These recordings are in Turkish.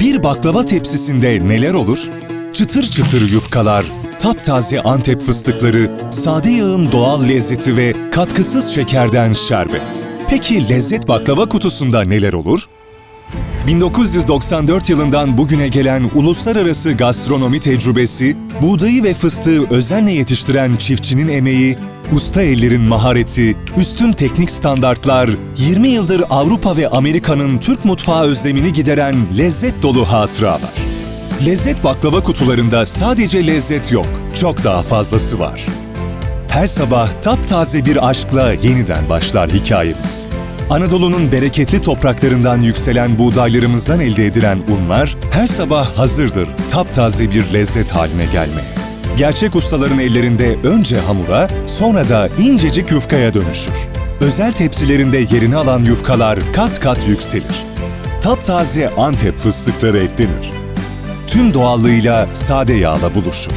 baklava tepsisinde neler olur? Çıtır çıtır yufkalar, taptaze Antep fıstıkları, sade yağın doğal lezzeti ve katkısız şekerden şerbet. Peki lezzet baklava kutusunda neler olur? 1994 yılından bugüne gelen uluslararası gastronomi tecrübesi, buğdayı ve fıstığı özenle yetiştiren çiftçinin emeği, usta ellerin mahareti, üstün teknik standartlar, 20 yıldır Avrupa ve Amerika'nın Türk mutfağı özlemini gideren lezzet dolu hatıralar. Lezzet baklava kutularında sadece lezzet yok, çok daha fazlası var. Her sabah taptaze bir aşkla yeniden başlar hikayemiz. Anadolu'nun bereketli topraklarından yükselen buğdaylarımızdan elde edilen unlar her sabah hazırdır taptaze bir lezzet haline gelmeye. Gerçek ustaların ellerinde önce hamura, sonra da incecik yufkaya dönüşür. Özel tepsilerinde yerini alan yufkalar kat kat yükselir. Taptaze Antep fıstıkları eklenir tüm doğallığıyla sade yağla buluşur.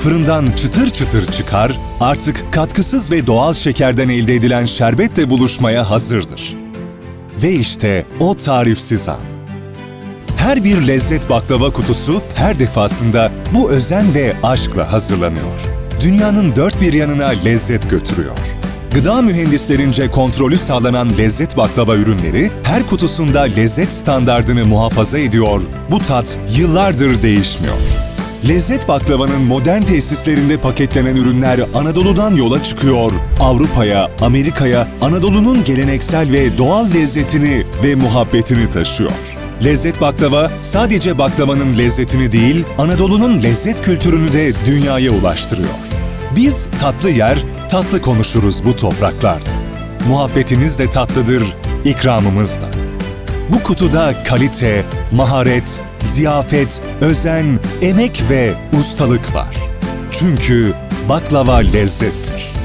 Fırından çıtır çıtır çıkar, artık katkısız ve doğal şekerden elde edilen şerbetle buluşmaya hazırdır. Ve işte o tarifsiz an. Her bir lezzet baklava kutusu her defasında bu özen ve aşkla hazırlanıyor. Dünyanın dört bir yanına lezzet götürüyor. Gıda mühendislerince kontrolü sağlanan lezzet baklava ürünleri her kutusunda lezzet standardını muhafaza ediyor. Bu tat yıllardır değişmiyor. Lezzet baklavanın modern tesislerinde paketlenen ürünler Anadolu'dan yola çıkıyor. Avrupa'ya, Amerika'ya Anadolu'nun geleneksel ve doğal lezzetini ve muhabbetini taşıyor. Lezzet baklava sadece baklavanın lezzetini değil, Anadolu'nun lezzet kültürünü de dünyaya ulaştırıyor. Biz tatlı yer, tatlı konuşuruz bu topraklarda. Muhabbetimiz de tatlıdır, ikramımız da. Bu kutuda kalite, maharet, ziyafet, özen, emek ve ustalık var. Çünkü baklava lezzettir.